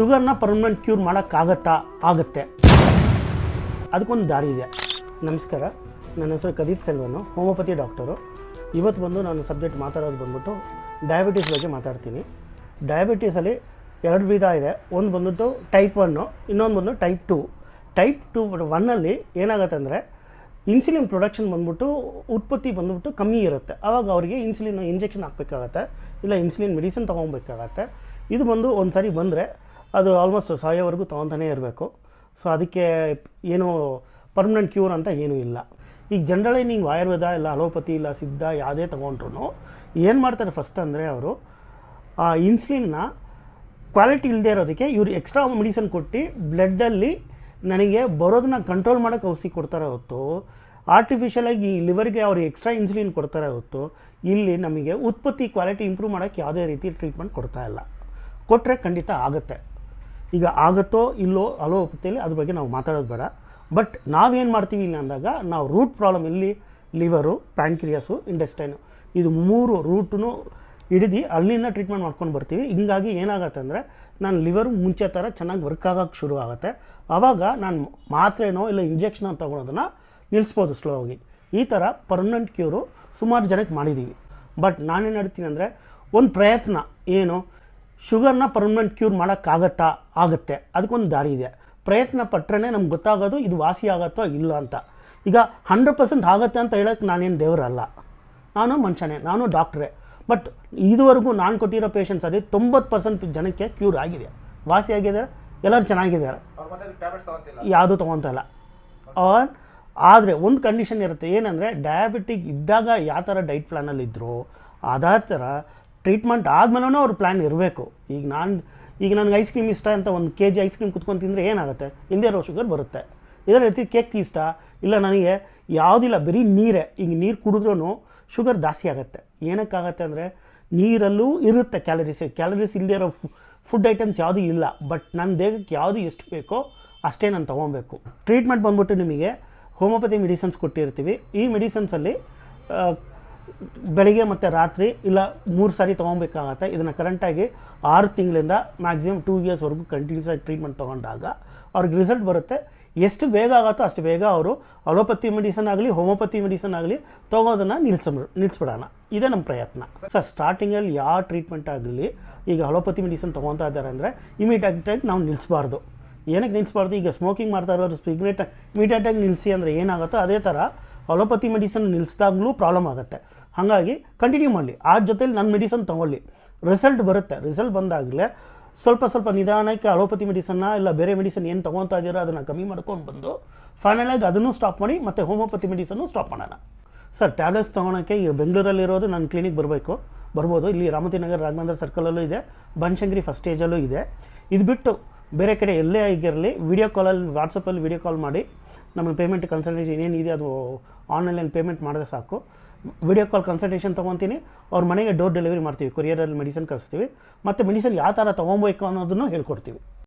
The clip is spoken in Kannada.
ಶುಗರ್ನ ಪರ್ಮನೆಂಟ್ ಕ್ಯೂರ್ ಮಾಡೋಕ್ಕಾಗತ್ತಾ ಆಗುತ್ತೆ ಅದಕ್ಕೊಂದು ದಾರಿ ಇದೆ. ನಮಸ್ಕಾರ. ನನ್ನ ಹೆಸರು ಕದೀತ್ ಸೆಲ್ವನು, ಹೋಮಿಯೋಪತಿ ಡಾಕ್ಟರು. ಇವತ್ತು ಬಂದು ನಾನು ಸಬ್ಜೆಕ್ಟ್ ಮಾತಾಡೋದು ಬಂದ್ಬಿಟ್ಟು ಡಯಾಬಿಟೀಸ್ ಬಗ್ಗೆ ಮಾತಾಡ್ತೀನಿ. ಡಯಾಬಿಟೀಸಲ್ಲಿ ಎರಡು ವಿಧ ಇದೆ. ಒಂದು ಬಂದ್ಬಿಟ್ಟು ಟೈಪ್ ಒನ್ನು ಇನ್ನೊಂದು ಬಂದು ಟೈಪ್ ಟು. ಟೈಪ್ ಟು ಒನ್ನಲ್ಲಿ ಏನಾಗುತ್ತೆ ಅಂದರೆ ಇನ್ಸುಲಿನ್ ಪ್ರೊಡಕ್ಷನ್ ಬಂದ್ಬಿಟ್ಟು ಉತ್ಪತ್ತಿ ಬಂದ್ಬಿಟ್ಟು ಕಮ್ಮಿ ಇರುತ್ತೆ. ಆವಾಗ ಅವರಿಗೆ ಇನ್ಸುಲಿನ್ ಇಂಜೆಕ್ಷನ್ ಹಾಕಬೇಕಾಗತ್ತೆ, ಇಲ್ಲ ಇನ್ಸುಲಿನ್ ಮೆಡಿಸಿನ್ ತೊಗೊಬೇಕಾಗತ್ತೆ. ಇದು ಬಂದು ಒಂದು ಸಾರಿ ಬಂದರೆ ಅದು ಆಲ್ಮೋಸ್ಟ್ ಸಾಯೋವರೆಗೂ ತೊಗೊತಾನೇ ಇರಬೇಕು. ಸೊ ಅದಕ್ಕೆ ಏನು ಪರ್ಮನೆಂಟ್ ಕ್ಯೂರ್ ಅಂತ ಏನೂ ಇಲ್ಲ. ಈಗ ಜನರಲಿ ನೀವು ಆಯುರ್ವೇದ ಇಲ್ಲ, ಅಲೋಪತಿ ಇಲ್ಲ, ಸಿದ್ಧ ಯಾವುದೇ ತೊಗೊಂಡ್ರು ಏನು ಮಾಡ್ತಾರೆ ಫಸ್ಟ್ ಅಂದರೆ ಅವರು, ಆ ಇನ್ಸುಲಿನ್ನ ಕ್ವಾಲಿಟಿ ಇಲ್ಲದೆ ಇರೋದಕ್ಕೆ ಇವರು ಎಕ್ಸ್ಟ್ರಾ ಮೆಡಿಸನ್ ಕೊಟ್ಟು ಬ್ಲಡ್ಡಲ್ಲಿ ನನಗೆ ಬರೋದನ್ನ ಕಂಟ್ರೋಲ್ ಮಾಡೋಕ್ಕೆ ಔಷಧಿ ಕೊಡ್ತಾರೆ ಹೊತ್ತು ಆರ್ಟಿಫಿಷಿಯಲಾಗಿ ಲಿವರ್ಗೆ ಅವ್ರು ಎಕ್ಸ್ಟ್ರಾ ಇನ್ಸುಲಿನ್ ಕೊಡ್ತಾರೆ ಹೊತ್ತು, ಇಲ್ಲಿ ನಮಗೆ ಉತ್ಪತ್ತಿ ಕ್ವಾಲಿಟಿ ಇಂಪ್ರೂವ್ ಮಾಡೋಕ್ಕೆ ಯಾವುದೇ ರೀತಿ ಟ್ರೀಟ್ಮೆಂಟ್ ಕೊಡ್ತಾ ಇಲ್ಲ. ಕೊಟ್ಟರೆ ಖಂಡಿತ ಆಗುತ್ತೆ. ಈಗ ಆಗುತ್ತೋ ಇಲ್ಲೋ ಅಲೋಪತಿಯಲ್ಲಿ ಅದ್ರ ಬಗ್ಗೆ ನಾವು ಮಾತಾಡೋದು ಬೇಡ. ಬಟ್ ನಾವೇನು ಮಾಡ್ತೀವಿ ಇಲ್ಲ ಅಂದಾಗ ನಾವು ರೂಟ್ ಪ್ರಾಬ್ಲಮ್ ಇಲ್ಲಿ ಲಿವರು ಪ್ಯಾಂಕ್ರಿಯಸು ಇಂಡೆಸ್ಟೈನು ಇದು ಮೂರು ರೂಟನ್ನು ಹಿಡಿದು ಅಲ್ಲಿಂದ ಟ್ರೀಟ್ಮೆಂಟ್ ಮಾಡ್ಕೊಂಡು ಬರ್ತೀವಿ. ಹಿಂಗಾಗಿ ಏನಾಗುತ್ತೆ ಅಂದರೆ ನಾನು ಲಿವರು ಮುಂಚೆ ಥರ ಚೆನ್ನಾಗಿ ವರ್ಕ್ ಆಗೋಕ್ಕೆ ಶುರು ಆಗುತ್ತೆ. ಆವಾಗ ನಾನು ಮಾತ್ರೆನೋ ಇಲ್ಲ ಇಂಜೆಕ್ಷನ್ ತೊಗೊಳೋದನ್ನು ನಿಲ್ಲಿಸ್ಬೋದು ಸ್ಲೋ ಆಗಿ. ಈ ಥರ ಪರ್ಮನೆಂಟ್ ಕ್ಯೂರು ಸುಮಾರು ಜನಕ್ಕೆ ಮಾಡಿದ್ದೀವಿ ಬಟ್ ನಾನೇನು ಹೇಳ್ತೀನಿ ಅಂದರೆ ಒಂದು ಪ್ರಯತ್ನ ಏನು? ಶುಗರ್ನ ಪರ್ಮನೆಂಟ್ ಕ್ಯೂರ್ ಮಾಡೋಕ್ಕಾಗತ್ತಾ ಆಗುತ್ತೆ? ಅದಕ್ಕೊಂದು ದಾರಿ ಇದೆ. ಪ್ರಯತ್ನ ಪಟ್ಟರೆ ನಮ್ಗೆ ಗೊತ್ತಾಗೋದು ಇದು ವಾಸಿ ಆಗತ್ತೋ ಇಲ್ಲ ಅಂತ. ಈಗ ಹಂಡ್ರೆಡ್ ಪರ್ಸೆಂಟ್ ಆಗುತ್ತೆ ಅಂತ ಹೇಳೋಕ್ಕೆ ನಾನೇನು ದೇವರಲ್ಲ. ನಾನು ಮನುಷ್ಯನೇ ನಾನು ಡಾಕ್ಟ್ರೇ. ಬಟ್ ಇದುವರೆಗೂ ನಾನು ಕೊಟ್ಟಿರೋ ಪೇಷಂಟ್ಸಲ್ಲಿ ತೊಂಬತ್ತು ಪರ್ಸೆಂಟ್ ಜನಕ್ಕೆ ಕ್ಯೂರ್ ಆಗಿದೆ. ವಾಸಿ ಆಗಿದ್ದಾರೆ ಎಲ್ಲರೂ ಚೆನ್ನಾಗಿದ್ದಾರೆ. ಯಾವುದೂ ತೊಗೊತಾ ಇಲ್ಲ ಆರ್ ಆದರೆ ಒಂದು ಕಂಡೀಷನ್ ಇರುತ್ತೆ. ಏನಂದರೆ ಡಯಾಬಿಟಿಕ್ ಇದ್ದಾಗ ಯಾವ ಥರ ಡೈಟ್ ಪ್ಲ್ಯಾನಲ್ಲಿ ಇದ್ದರು ಅದೇ ಥರ ಟ್ರೀಟ್ಮೆಂಟ್ ಆದಮೇಲೂ ಅವ್ರ ಪ್ಲ್ಯಾನ್ ಇರಬೇಕು. ಈಗ ನಾನು, ಈಗ ನನಗೆ ಐಸ್ ಕ್ರೀಮ್ ಇಷ್ಟ ಅಂತ ಒಂದು ಕೆ ಜಿ ಐಸ್ ಕ್ರೀಮ್ ಕುತ್ಕೊಂಡು ತಿಂದರೆ ಏನಾಗುತ್ತೆ? ಹಿಂದೆ ಇರೋ ಶುಗರ್ ಬರುತ್ತೆ. ಇದೇ ರೀತಿ ಕೇಕ್ ಇಷ್ಟ. ಇಲ್ಲ ನನಗೆ ಯಾವುದಿಲ್ಲ, ಬರೀ ನೀರೇ. ಈಗ ನೀರು ಕುಡಿದ್ರೂ ಶುಗರ್ ಜಾಸ್ತಿ ಆಗುತ್ತೆ. ಏನಕ್ಕಾಗತ್ತೆ ಅಂದರೆ ನೀರಲ್ಲೂ ಇರುತ್ತೆ ಕ್ಯಾಲರೀಸ್ ಕ್ಯಾಲರೀಸ್ ಇಲ್ಲದೆ ಇರೋ ಫುಡ್ ಐಟಮ್ಸ್ ಯಾವುದೂ ಇಲ್ಲ. ಬಟ್ ನನ್ನ ದೇಹಕ್ಕೆ ಯಾವುದು ಎಷ್ಟು ಬೇಕೋ ಅಷ್ಟೇ ನಾನು ತೊಗೊಬೇಕು. ಟ್ರೀಟ್ಮೆಂಟ್ ಬಂದ್ಬಿಟ್ಟು ನಿಮಗೆ ಹೋಮಿಯೋಪತಿ ಮೆಡಿಸನ್ಸ್ ಕೊಟ್ಟಿರ್ತೀವಿ. ಈ ಮೆಡಿಸನ್ಸಲ್ಲಿ ಬೆಳಿಗ್ಗೆ ಮತ್ತು ರಾತ್ರಿ ಇಲ್ಲ ಮೂರು ಸಾರಿ ತೊಗೊಬೇಕಾಗತ್ತೆ. ಇದನ್ನು ಕರೆಂಟಾಗಿ ಆರು ತಿಂಗಳಿಂದ ಮ್ಯಾಕ್ಸಿಮಮ್ ಟೂ ಇಯರ್ಸ್ವರೆಗೂ ಕಂಟಿನ್ಯೂಸ್ ಆಗಿ ಟ್ರೀಟ್ಮೆಂಟ್ ತೊಗೊಂಡಾಗ ಅವ್ರಿಗೆ ರಿಸಲ್ಟ್ ಬರುತ್ತೆ. ಎಷ್ಟು ಬೇಗ ಆಗುತ್ತೋ ಅಷ್ಟು ಬೇಗ ಅವರು ಅಲೋಪತಿ ಮೆಡಿಸನ್ ಆಗಲಿ ಹೋಮೋಪತಿ ಮೆಡಿಸನ್ ಆಗಲಿ ತೊಗೋದನ್ನು ನಿಲ್ಸ ನಿಲ್ಲಿಸ್ಬಿಡೋಣ ಇದೇ ನಮ್ಮ ಪ್ರಯತ್ನ. ಸರ್ ಸ್ಟಾರ್ಟಿಂಗಲ್ಲಿ ಯಾವ ಟ್ರೀಟ್ಮೆಂಟ್ ಆಗಲಿ ಈಗ ಅಲೋಪತಿ ಮೆಡಿಸನ್ ತೊಗೊತಾ ಇದ್ದಾರೆ ಅಂದರೆ ಇಮಿಡಿಯೇಟಾಗಿ ನಾವು ನಿಲ್ಲಿಸಬಾರ್ದು ಏನಕ್ಕೆ ನಿಲ್ಲಿಸ್ಬಾರ್ದು ಈಗ ಸ್ಮೋಕಿಂಗ್ ಮಾಡ್ತಾ ಇರೋರು ಸ್ಪಿಗ್ನೇಟ್ ಇಮಿಡಿಯೇಟಾಗಿ ನಿಲ್ಲಿಸಿ ಅಂದರೆ ಏನಾಗುತ್ತೋ ಅದೇ ಥರ ಅಲೋಪತಿ ಮೆಡಿಸನ್ ನಿಲ್ಲಿಸಿದಾಗಲೂ ಪ್ರಾಬ್ಲಮ್ ಆಗುತ್ತೆ. ಹಾಗಾಗಿ ಕಂಟಿನ್ಯೂ ಮಾಡಲಿ. ಆ ಜೊತೆಲಿ ನನ್ನ ಮೆಡಿಸನ್ ತೊಗೊಳ್ಳಿ. ರಿಸಲ್ಟ್ ಬರುತ್ತೆ. ರಿಸಲ್ಟ್ ಬಂದಾಗಲೇ ಸ್ವಲ್ಪ ಸ್ವಲ್ಪ ನಿಧಾನಕ್ಕೆ ಅಲೋಪತಿ ಮೆಡಿಸನ್ನ ಇಲ್ಲ ಬೇರೆ ಮೆಡಿಸನ್ ಏನು ತೊಗೊತಾ ಇದ್ದೀರೋ ಅದನ್ನು ಕಮ್ಮಿ ಮಾಡ್ಕೊಂಡು ಬಂದು ಫೈನಲಾಗಿ ಅದನ್ನು ಸ್ಟಾಪ್ ಮಾಡಿ ಮತ್ತು ಹೋಮಿಯೋಪತಿ ಮೆಡಿಸನ್ನು ಸ್ಟಾಪ್ ಮಾಡೋಣ. ಸರ್ ಟ್ಯಾಬ್ಲೆಟ್ಸ್ ತೊಗೊಳಕ್ಕೆ ಈಗ ಬೆಂಗಳೂರಲ್ಲಿರೋದು ನನ್ನ ಕ್ಲಿನಿಕ್ ಬರಬೇಕು. ಬರ್ಬೋದು. ಇಲ್ಲಿ ರಾಮತಿ ನಗರ್ ರಾಘವೇಂದ್ರ ಸರ್ಕಲಲ್ಲೂ ಇದೆ. ಬನಶಂಕರಿ ಫಸ್ಟ್ ಸ್ಟೇಜಲ್ಲೂ ಇದೆ ಇದು. ಬಿಟ್ಟು ಬೇರೆ ಕಡೆ ಎಲ್ಲೇ ಆಗಿರಲಿ ವಿಡಿಯೋ ಕಾಲಲ್ಲಿ ವಾಟ್ಸಪ್ಪಲ್ಲಿ ವಿಡಿಯೋ ಕಾಲ್ ಮಾಡಿ ನಮ್ಮ ಪೇಮೆಂಟ್ ಕನ್ಸಲ್ಟೇಷನ್ ಏನಿದೆ ಅದು ಆನ್ಲೈನಲ್ಲಿ ಪೇಮೆಂಟ್ ಮಾಡಿದ್ರೆ ಸಾಕು. ವಿಡಿಯೋ ಕಾಲ್ ಕನ್ಸಲ್ಟೇಷನ್ ತೊಗೊತೀನಿ. ಅವ್ರ ಮನೆಗೆ ಡೋರ್ ಡೆಲಿವರಿ ಮಾಡ್ತೀವಿ. ಕೊರಿಯರಲ್ಲಿ ಮೆಡಿಸನ್ ಕಳಿಸ್ತೀವಿ. ಮತ್ತು ಮೆಡಿಸನ್ ಯಾವ ಥರ ತೊಗೊಬೇಕು ಅನ್ನೋದನ್ನು ಹೇಳ್ಕೊಡ್ತೀವಿ.